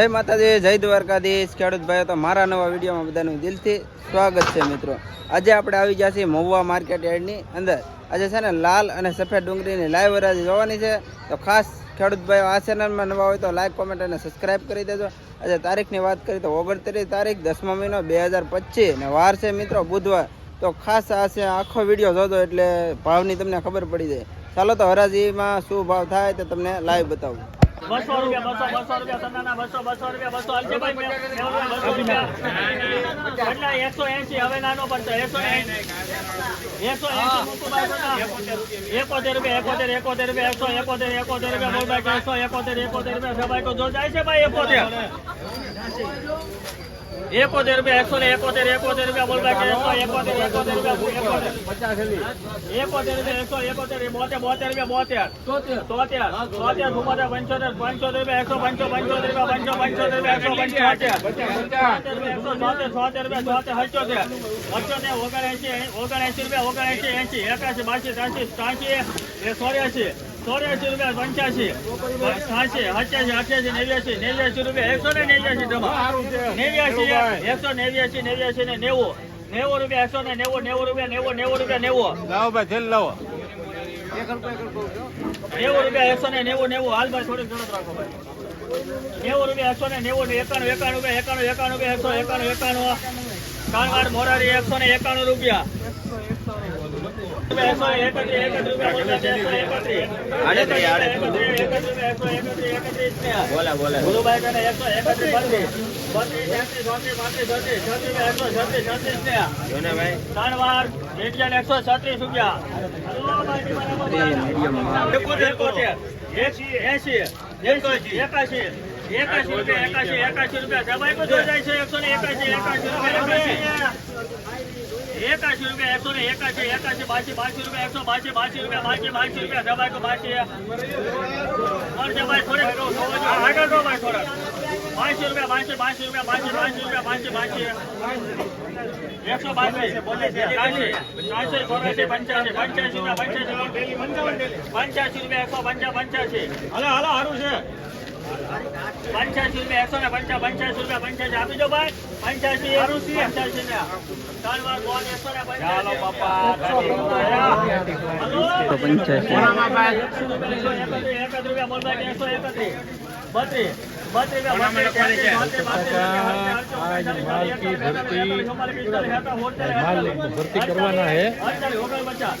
જય માતાજી, જય દ્વારકાધીશ. ખેડૂત ભાઈઓ, તો મારા નવા વિડીયોમાં બધાનું દિલથી સ્વાગત છે મિત્રો. આજે આપણે આવી ગયા છીએ મહુવા માર્કેટ યાર્ડની અંદર. આજે છે ને લાલ અને સફેદ ડુંગળીની લાઈવ હરાજી જોવાની છે. તો ખાસ ખેડૂત ભાઈઓ, આ ચેનલમાં નવા હોય તો લાઈક કોમેન્ટ અને સબસ્ક્રાઇબ કરી દેજો. આજે તારીખની વાત કરીએ તો ઓગણત્રીસ તારીખ, દસમા મહિનો બે હજાર પચીસ અને વાર છે મિત્રો બુધવાર. તો ખાસ આ છે આખો વીડિયો જોજો એટલે ભાવની તમને ખબર પડી જાય. ચાલો તો હરાજીમાં શું ભાવ થાય તે તમને લાઈવ બતાવું. બસો રૂપિયા બસો બસો રૂપિયા સન્નાના બસો બસો રૂપિયા બસો. અલજીભાઈ બસો રૂપિયા. કેટલા એકસો એસી હવે નાનો પડતો એકસો એકસો એસી. એકોતેર રૂપિયા એકોતેર એકોતેર રૂપિયા એકસો એકોતેર એકોતેર રૂપિયા બોલભાઈ એકસો એકોતેર એકોતેર રૂપિયા. સભાઈ તો જો જાય છે ભાઈ એકોતેર? એકોતેર રૂપિયા એકસો ને એકોતેર એકોતેર રૂપિયા બોલભાઈ એકસો એકોતેર એકોતેર રૂપિયા એકોતેર. રૂપિયા એકસો એકોતેર બોતેર બોતેર રૂપિયા બોતેર. તોતેર. તોતેર. તોતેર. ચુમ્મોતેર પંચોતેર પંચોતેર રૂપિયા એકસો પંચો પંચોતેર રૂપિયા પંચો પંચોતેર રૂપિયા એકસો પંચોતેર. એકસો ચોતેર ચોતેર રૂપિયા છોતેર હચોતેર હચોતેર ઓગણએંશી ઓગણએંશી રૂપિયા ઓગણએંશી એસી એકાશી બાસી ત્રાસી ત્રાસી એ ચોર્યાસી ચોર્યાસી રૂપિયા પંચ્યાસી છ્યાસી અઠ્યાસી નેવ્યાસી નેવ્યાસી રૂપિયા એકસો ને નેવ્યાસી જમા નેવ્યાસી એકસો નેવ્યાસી નેવ્યાસી ને નેવું. નેવું રૂપિયા એકસો ને નેવું નેવું રૂપિયા નેવું નેવું રૂપિયા નેવું. લાવો ભાઈ તેલ લાવો. નેવું રૂપિયા એકસો ને નેવું નેવું. હાલ ભાઈ થોડીક ઝડપ રાખો ભાઈ. નેવું રૂપિયા એકસો ને નેવું એકાણું એકાણું રૂપિયા એકાણું એકાણું રૂપિયા એકસો એકાણું એકાણું. કાનવાડ મોરારી એકસો ને એકાણું રૂપિયા. એકસો છત્રીસ રૂપિયા એંશી, એંશી, એકાશી, એકાશી, રૂપિયા, એકાશી, રૂપિયા. જાય છે, એકસો ને એકાશી, એકાશી રૂપિયા, એકાશી રૂપિયા, એકસો ને એકાશી, એકાશી, બાસી, બાસી રૂપિયા, એકસો બાસી, બાસી રૂપિયા, બાસી, બાસી રૂપિયા, દબાઈ તો બાસી. ભાઈ, થોડીક આગળ રૂપિયા, બાસી, બાસી રૂપિયા, બાસી, બાસી રૂપિયા, બાસી, બાસી. એકસો બાસી, ત્રાસી, ત્રાસી, ચોરાસી, પંચ્યાસી, પંચ્યાસી રૂપિયા, પંચ્યાસી પંચ્યાસી રૂપિયા એકસો પંચા પંચ્યાસી. હલો હલો સારું છે. પંચ્યાસી રૂપિયા એકસો ને પંચા પંચ્યાસી રૂપિયા પંચ્યાસી આપી દો ભાઈ. પંચ્યાસી પંચ્યાસી ને. ત્રણ વાર બોલ એકસો ને પંચ્યાસી. તો પંચ્યાસી. રૂપિયા બોલ ભાઈ એકસો એકત્રીસ. બત્રીસ બત્રીસ રૂપિયા બત્રીસ, તેત્રીસ, ચોત્રીસ, પાંત્રીસ, આજ માલ કી ભરતી માલ ભરતી કરવાના હે અડતાલીસ, ઓગણપચાસ,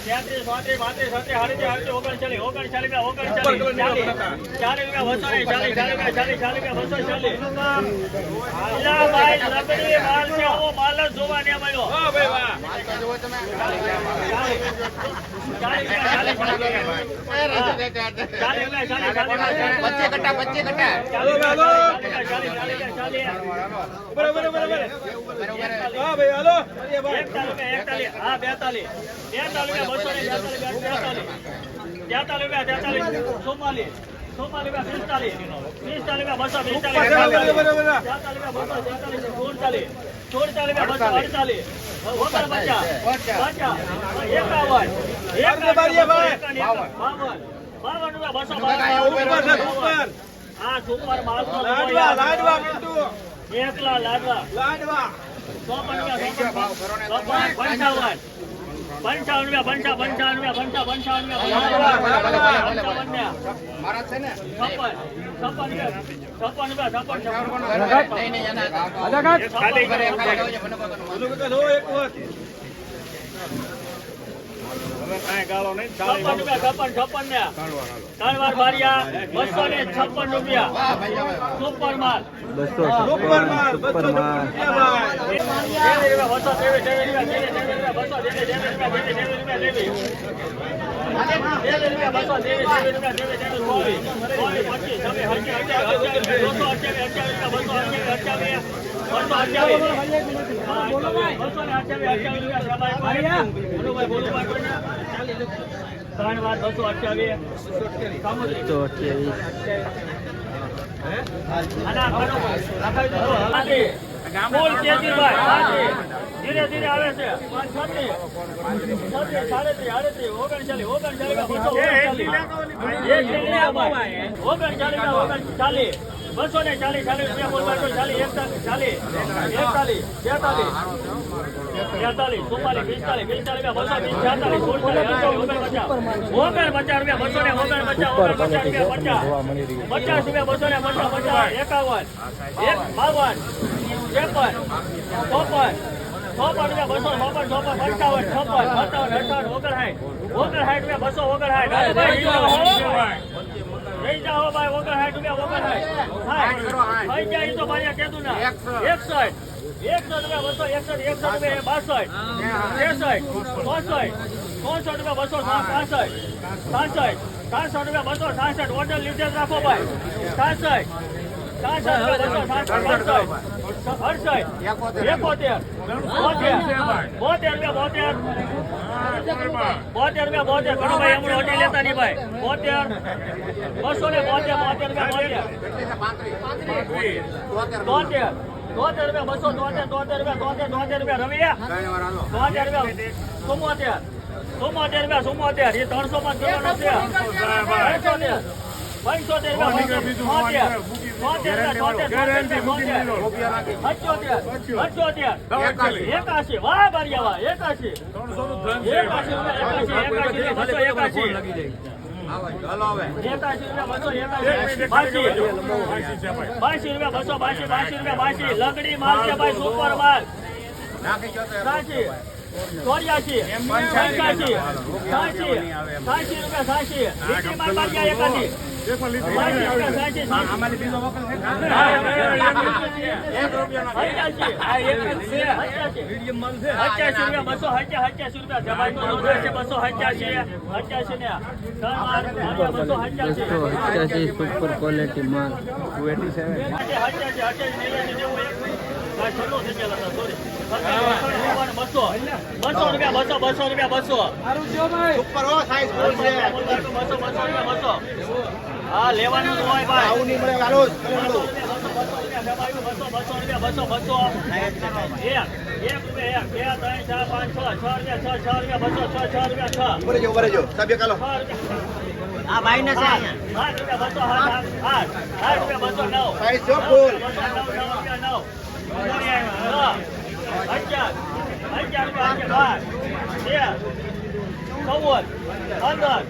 બાસઠ, આઠ, હા. ચોસઠ, અઠાવન, એકસો ચોસઠ ને ચાર વાર રૂપિયા. એકસો ને રૂપિયા એકસો ચોસઠ રૂપિયા એકત્રીસ, એકત્રીસ રૂપિયા, દોઢસો એકત્રીસ. બચ્ચે કટ્ટા બચ્ચે કટ્ટા હા સુપર માલસો લાડવા એકલા લાડવા. ચોપન રૂપિયા ચોપન, પંચાવન. પંચાવન રૂપિયા પંચા પંચાવન રૂપિયા પંચા પંચાવન રૂપિયા છપ્પન છપ્પન રૂપિયા છપ્પન છપ્પન નહીં બગડવાનું. છપ્પન રૂપિયા છપ્પન છપ્પન ને. ત્રણ વાર બારિયા બસો ને છપ્પન રૂપિયા. સુપર માલ. સુપર માલ રૂપિયા અઠ્યાવીસ અઠ્યાવીસ. બસો બસો બસો બસો? ત્રણ વાર બસો અઠ્યાવીસ સામુદ્રિક અઠ્યાવીસ તેજીભાઈ, હાથી. ધીરે ધીરે આવે છે ઓગણચાલીસ, ઓગણચાલીસ, બસો ઓગણચાલીસ. બસો ને ચાલીસ ચાલીસ રૂપિયા બોલ બાજુ ચાલીસ એકતાલીસ ચાલીસ એકતાલીસ તેતાલીસ તેતાલીસ ચુમ્માલીસ પિસ્તાલીસ પિસ્તાલીસ બસો છેતાલીસ ઓગણ પચાસ રૂપિયા બસો ને ઓગણપચાસ ઓગણપચાસ રૂપિયા પચાસ પચાસ રૂપિયા બસો ને પચાસ પચાસ એકાવન એક બાવન ત્રેપન ચોપન ચોપન રૂપિયા બસો ચોપન ચોપન પંચાવન છપ્પન સત્તાવન અઠાવન ઓગણસાઠ ઓગણસાઠ રૂપિયા બસો ઓગણસાઠ લઈ જાઓ ભાઈ ઓગણસાઠ રૂપિયા ઓગણસાઠ થઈ ગયા ઈ તો મારી કહેતું ના એકસઠ એકસઠ રૂપિયા બસો એકસઠ એકસો રૂપિયા બાસઠ ત્રેસઠ ચોસઠ ચોસઠ રૂપિયા બસો સાસઠ સાસઠ રૂપિયા બસો સાસઠ ઓર્ડર લીધે રાખો ભાઈ. સાસઠ સાસઠ રૂપિયા બસો સાસઠ અડસઠ એકોતેર. બોતેર. બોતેર રૂપિયા બોતેર. બોતેર રૂપિયા બોતેર. ઘણો ભાઈ હમણાં હોટેલ લેતા નહીં ભાઈ. બોતેર. બસો ને બોતેર બોતેર રૂપિયા બોતેર. બોતેર. તોતેર રૂપિયા બસો તોતેર તોતેર રૂપિયા તોતેર તોતેર રૂપિયા. રવિયા તોતેર રૂપિયા. ચુમ્મોતેર. ચુમ્મોતેર રૂપિયા ચુમ્મોતેર. એ ત્રણસો માં નથી પંચોતેર એકાશી. વાહ બારિયા વાહ એકાશી એકાશી એકાશી એકાશી બસો એકાશી. એકાશી રૂપિયા બસો રૂપિયા માલ છે ભાઈ. સુપર માલ સાચી ચોર્યાસી. પંચ્યાસી રૂપિયા સાચી લીટી બસો અઠ્યાસી સુપર ક્વોલિટી માલ બસો રૂપિયા બસો બસો રૂપિયા બસો ઉપર હો સાઈઝ ફૂલ છે બસો બસો રૂપિયા બસો હા લેવાનું જ હોય ભાઈ. આવું નહીં મળે હાલો જ. બસો રૂપિયા બસો બસો એક એક રૂપિયા એક બે ત્રણ ચાર પાંચ છ છ રૂપિયા છ છ રૂપિયા બસો છ છ રૂપિયા છ ઉપર જો ઉપર જો સાબે કાલો આ ભાઈ ને છે આઠ રૂપિયા બસો આઠ આઠ આઠ રૂપિયા બસો નવ જો ફૂલ. બસો નવ રૂપિયા નવ અગિયાર અગિયાર રૂપિયા અગિયાર બાર તેર ચૌદ પંદર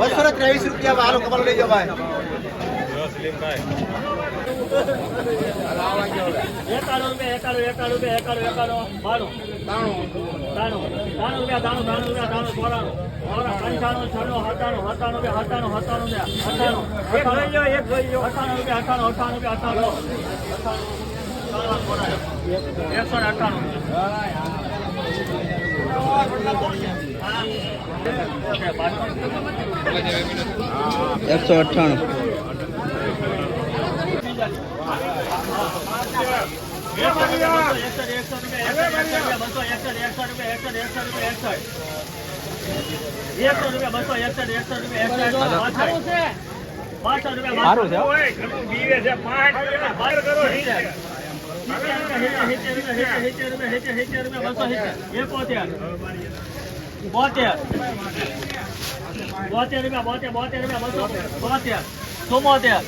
બસો ને ત્રેવીસ રૂપિયા હાલો કમાલ લઈ જાઓ ભાઈ. એકાણું રૂપિયા, એકાણું એકાણું રૂપિયા એકાણું એકાણું, બાણું. એકસો ને અઠાણું એકસો અઠ્ઠાણું. બોતેર બોતેર રૂપિયા બોતેર બોતેર રૂપિયા બસો બોતેર ચુમ્મોતેર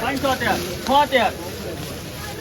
પંચોતેર છોતેર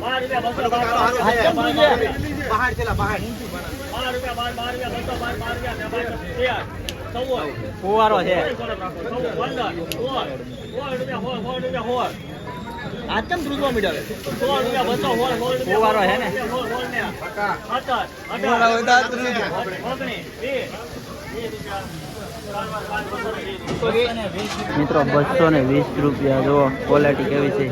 બહાર ચલા રૂપિયા બસો બાર બાર કેમ ધ્રુજવા મીડાવે મિત્રો, બસો ને વીસ રૂપિયા જો ક્વોલિટી કેવી છે.